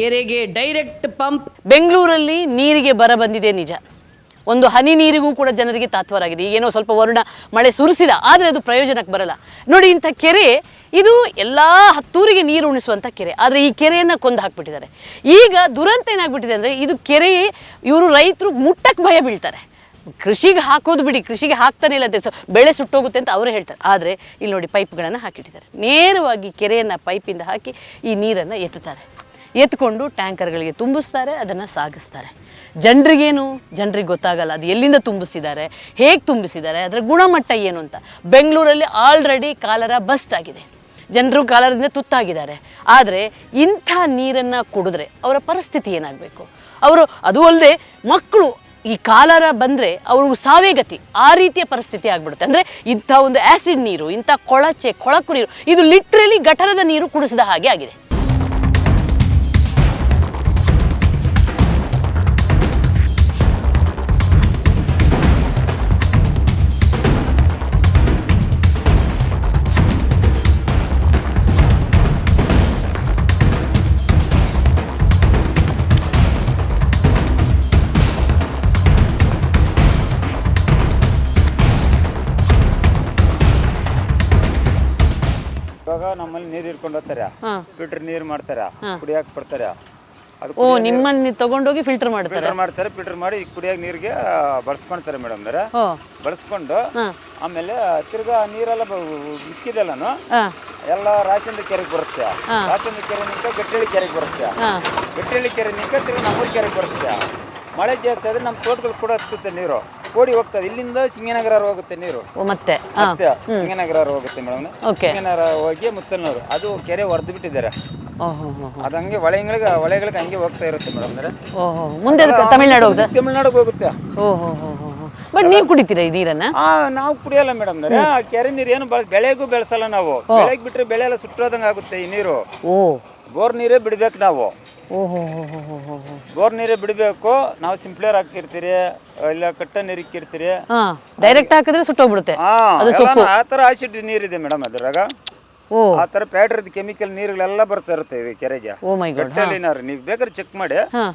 ಕೆರೆಗೆ direct pump ಬೆಂಗಳೂರಲ್ಲಿ ನೀರಿಗೆ ಬರ ಬಂದಿದೆ ನಿಜ. ಒಂದು ಹನಿ ನೀರಿಗೂ ಕೂಡ ಜನರಿಗೆ ತಾತ್ವರಾಗಿದೆ. ಏನೋ ಸ್ವಲ್ಪ ವರುಣ ಮಳೆ ಸುರಿಸಿದ, ಆದರೆ ಅದು ಪ್ರಯೋಜನಕ್ಕೆ ಬರಲ್ಲ. ನೋಡಿ, ಇಂಥ ಕೆರೆ, ಇದು ಎಲ್ಲ ಹತ್ತೂರಿಗೆ ನೀರು ಉಣಿಸುವಂಥ ಕೆರೆ. ಆದರೆ ಈ ಕೆರೆಯನ್ನು ಕೊಂದು ಹಾಕ್ಬಿಟ್ಟಿದ್ದಾರೆ. ಈಗ ದುರಂತ ಏನಾಗ್ಬಿಟ್ಟಿದೆ ಅಂದರೆ, ಇದು ಕೆರೆ, ಇವರು ರೈತರು ಮುಟ್ಟಕ್ಕೆ ಭಯ ಬೀಳ್ತಾರೆ. ಕೃಷಿಗೆ ಹಾಕೋದು ಬಿಡಿ, ಕೃಷಿಗೆ ಹಾಕ್ತಾನೆ ಇಲ್ಲ ಅಂತ ಬೆಳೆ ಸುಟ್ಟೋಗುತ್ತೆ ಅಂತ ಅವರು ಹೇಳ್ತಾರೆ. ಆದರೆ ಇಲ್ಲಿ ನೋಡಿ ಪೈಪ್ಗಳನ್ನು ಹಾಕಿಟ್ಟಿದ್ದಾರೆ. ನೇರವಾಗಿ ಕೆರೆಯನ್ನು ಪೈಪಿಂದ ಹಾಕಿ ಈ ನೀರನ್ನು ಎತ್ತುತ್ತಾರೆ. ಎತ್ಕೊಂಡು ಟ್ಯಾಂಕರ್ಗಳಿಗೆ ತುಂಬಿಸ್ತಾರೆ, ಅದನ್ನು ಸಾಗಿಸ್ತಾರೆ. ಜನರಿಗೇನು? ಜನರಿಗೆ ಗೊತ್ತಾಗಲ್ಲ. ಅದು ಎಲ್ಲಿಂದ ತುಂಬಿಸಿದ್ದಾರೆ? ಹೇಗೆ ತುಂಬಿಸಿದ್ದಾರೆ? ಅದರ ಗುಣಮಟ್ಟ ಏನು ಅಂತ. ಬೆಂಗಳೂರಲ್ಲಿ ಆಲ್ರೆಡಿ ಕಾಲರ ಬಸ್ಟ್ ಆಗಿದೆ. ಜನರು ಕಾಲರದಿಂದ ತುತ್ತಾಗಿದ್ದಾರೆ. ಆದರೆ ಇಂಥ ನೀರನ್ನು ಕುಡಿದ್ರೆ ಅವರ ಪರಿಸ್ಥಿತಿ ಏನಾಗಬೇಕು? ಅವರು, ಅದು ಅಲ್ಲದೆ ಮಕ್ಕಳು ಈ ಕಾಲರ ಬಂದರೆ ಅವರು ಸಾವೇ ಗತಿ. ಆ ರೀತಿಯ ಪರಿಸ್ಥಿತಿ ಆಗ್ಬಿಡುತ್ತೆ. ಅಂದರೆ ಇಂಥ ಒಂದು ಆ್ಯಸಿಡ್ ನೀರು, ಇಂಥ ಕೊಳಚೆ, ಕೊಳಕು ನೀರು, ಇದು ಲಿಟ್ರಲಿ ಗಟರದ ನೀರು ಕುಡಿಸಿದ ಹಾಗೆ ಆಗಿದೆ. ಇವಾಗ ನಮ್ಮಲ್ಲಿ ನೀರು ಹಿಡ್ಕೊಂಡು ಹೋಗ್ತಾರೆ. ಫಿಲ್ಟರ್ ನೀರು ಮಾಡ್ತಾರೆ. ಕುಡಿಯಕ್ಕೆ ಬರ್ತಾರೆ. ಅದು ಓ ನಿಮ್ಮನ್ನ ತಗೊಂಡೋಗಿ ಫಿಲ್ಟರ್ ಮಾಡ್ತಾರೆ. ಫಿಲ್ಟರ್ ಮಾಡ್ತಾರೆ ಫಿಲ್ಟರ್ ಮಾಡಿ ಕುಡಿಯಾಕ ನೀರಿಗೆ ಬಳಸ್ಕೊಂತಾರೆ ಮೇಡಮ್ ಅಂದ್ರೆ ಓ ಬಳಸ್ಕೊಂಡು ಆಮೇಲೆ ತಿರ್ಗಾ ನೀರೆಲ್ಲ ಹಾಂ. ಎಲ್ಲ ರಾಜಚಂದ್ರ ಕೆರೆಗೆ ಬರುತ್ತೆ. ರಾಜಚಂದ್ರ ಕೆರೆ ನಿಂತ ಗಟ್ಟಿಹಳ್ಳಿ ಕೆರೆಗೆ ಬರುತ್ತೆ. ಗಟ್ಟಿಹಳ್ಳಿ ಕೆರೆ ನಿಂತ ತಿರ್ಗಿ ನಮ್ಮೂರು ಕೆರೆಗೆ ಬರುತ್ತೆ. ಮಳೆ ಜಾಸ್ತಿ ಆದ್ರೆ ನಮ್ಮ ತೋಟಗಳು ಕೂಡ ಹತ್ತುತ್ತೆ ನೀರು. ಓಡಿ ಹೋಗ್ತದೆ. ಇಲ್ಲಿಂದ ಸಿಂಗನಗರ ಹೋಗುತ್ತೆ ನೀರು. ಓ ಮತ್ತೆ. ಸಿಂಗನಗರ ಹೋಗುತ್ತೆ ಮೇಡಮ್. ಓಕೆ. ಸಿಂಗನಗರ ಹೋಗಿ ಮುತ್ತಲ್ನೂರು. ಅದು ಕೆರೆ ಹೊಡೆದು ಬಿಟ್ಟಿದ್ದಾರೆ. ಓಹೋ ಹೋ ಹೋ ಅದು ಹಂಗೆ ಹೊಳೆಗಳಿಗೆ ಹೊಳೆಗಳಿಗೆ ಹಂಗೆ ಹೋಗ್ತಾ ಇರುತ್ತೆ ಮೇಡಮ್ ಅಂದ್ರೆ. ಓಹೋ ಮುಂದೆ ಅದು ತಮಿಳ್ನಾಡು ಹೋಗ್ದ ತಮಿಳ್ನಾಡಿಗೆ ಹೋಗುತ್ತೆ. ಬಟ್ ನೀವು ಕುಡಿತೀರಾ ಈ ನೀರನ್ನ? ಆ ನಾವು ಕುಡಿಯಲ್ಲ ಮೇಡಮ್ ಆ ಕೆರೆ ನೀರು ಏನು ಬಳ ಬೆಳೆಗೂ ಬೆಳೆಸಲ್ಲ ನಾವು. ಬೆಳೆಗೆ ಬಿಟ್ರೆ ಬೆಳೆ ಎಲ್ಲ ಸುಟ್ಟೋದಂಗೆ ಆಗುತ್ತೆ ಈ ನೀರು. ಓ. ಬೋರ್ ನೀರೇ ಬಿಡ್ಬೇಕು ನಾವು. ಓ ಹೋ ಹೋ ಹೋ ಹೋ ಹೋ ಹೋ ಬೋರ್ ನೀರೇ ಬಿಡಬೇಕು. ನಾವು ಸಿಂಪ್ಲೇರ್ ಹಾಕಿರ್ತೀರಿ ಇಲ್ಲ ಕಟ್ಟ ನೀರು ಇಕ್ಕಿರ್ತೀರಿ. ಹಾಂ ಡೈರೆಕ್ಟ್ ಹಾಕಿದ್ರೆ ಸುಟ್ಟೋಗ್ಬಿಡುತ್ತೆ. ಹಾ ಅದು ನೀರ್ ಆ ಥರ ಆಸಿಡ್ ನೀರಿದೆ ಮೇಡಮ್ ಅದ್ರಾಗ. ಓ. ಆ ಥರ ಪ್ಯಾಟ್ರದ ಕೆಮಿಕಲ್ ನೀರುಗಳೆಲ್ಲ ಬರ್ತಾ ಇರುತ್ತೆ ಇದು ಕೆರೆಗೆ. ಓ ಮೈ ಗಾಡ್ ಗಟ್ಟಲಿನಾರು. ನೀವು ಬೇಕಾದ್ರೆ ಚೆಕ್ ಮಾಡಿ. ಹಾಂ.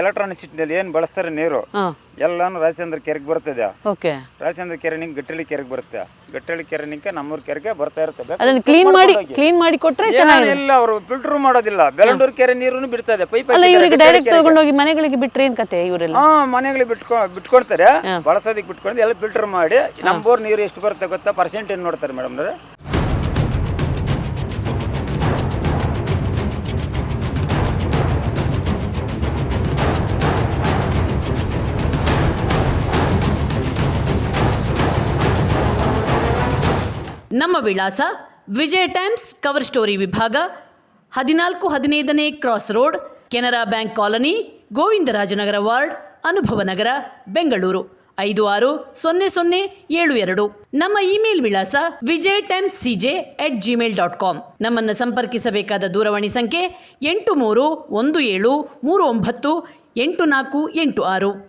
ಎಲೆಕ್ಟ್ರಾನಿಕ್ ಸಿಟಿನಲ್ಲಿ ಏನು ಬಳಸ್ತಾರೆ ನೀರು? ಎಲ್ಲಾನು ರಾಜಚಂದ್ರ ಕೆರೆಗೆ ಬರ್ತದೆ ಓಕೆ. ರಾಜಚಂದ್ರ ಕೆರೆ ನಿಂಗೆ ಗಟ್ಟಳ್ಳಿ ಕೆರೆಗೆ ಬರುತ್ತೆ. ಗಟ್ಟಳ್ಳಿ ಕೆರೆ ನಿಂಗೆ ನಮ್ಮೂರ್ ಕೆರೆಗೆ ಬರ್ತಾ ಇರ್ತದೆ. ಅದನ್ನ ಕ್ಲೀನ್ ಮಾಡಿ ಕ್ಲೀನ್ ಮಾಡಿ ಕೊಟ್ರೆ ಇಲ್ಲ ಅವರು ಫಿಲ್ಟರ್ ಮಾಡೋದಿಲ್ಲ. ಬೆಳಂಡೂರ್ ಕೆರೆ ನೀರು ಬಿಡ್ತದೆ. ಪೈಪ್ ಅಲ್ಲ ಇವರಿಗೆ ಡೈರೆಕ್ಟ್ ಮನೆಗಳಿಗೆ ಬಿಟ್ರೆ ಏನ್ ಕತೆ ಇವರೆಲ್ಲ? ಹಾ ಮನೆಗಳಿಗೆ ಬಿಟ್ಕೊ ಬಿಟ್ಕೊಡ್ತಾರೆ. ಬಳಸೋದಕ್ಕೆ ಬಿಟ್ಕೊಂಡು ಎಲ್ಲ ಫಿಲ್ಟರ್ ಮಾಡಿ. ನಮ್ಮ ಬೋರ್ ನೀರು ಎಷ್ಟು ಬರುತ್ತೆ ಗೊತ್ತಾ? ಪರ್ಸೆಂಟ್ ಏನ್ ನೋಡ್ತಾರೆ ಮೇಡಮ್ ನಮ್ಮ ವಿಳಾಸ ವಿಜಯ ಟೈಮ್ಸ್ ಕವರ್ ಸ್ಟೋರಿ ವಿಭಾಗ ಹದಿನಾಲ್ಕು ಹದಿನೈದನೇ cross road Canara bank colony, Govindarajanagar ward, Anubhava Nagar, Bengaluru. ಐದು ಆರು ಸೊನ್ನೆ ಸೊನ್ನೆ ಏಳು ಎರಡು. ನಮ್ಮ ಇಮೇಲ್ ವಿಳಾಸ Vijay Times CJ at Gmail dot com ನಮ್ಮನ್ನು ಸಂಪರ್ಕಿಸಬೇಕಾದ ದೂರವಾಣಿ ಸಂಖ್ಯೆ ಎಂಟು ಮೂರು ಒಂದು ಏಳು ಮೂರು ಒಂಬತ್ತು ಎಂಟು ನಾಲ್ಕು ಎಂಟು ಆರು.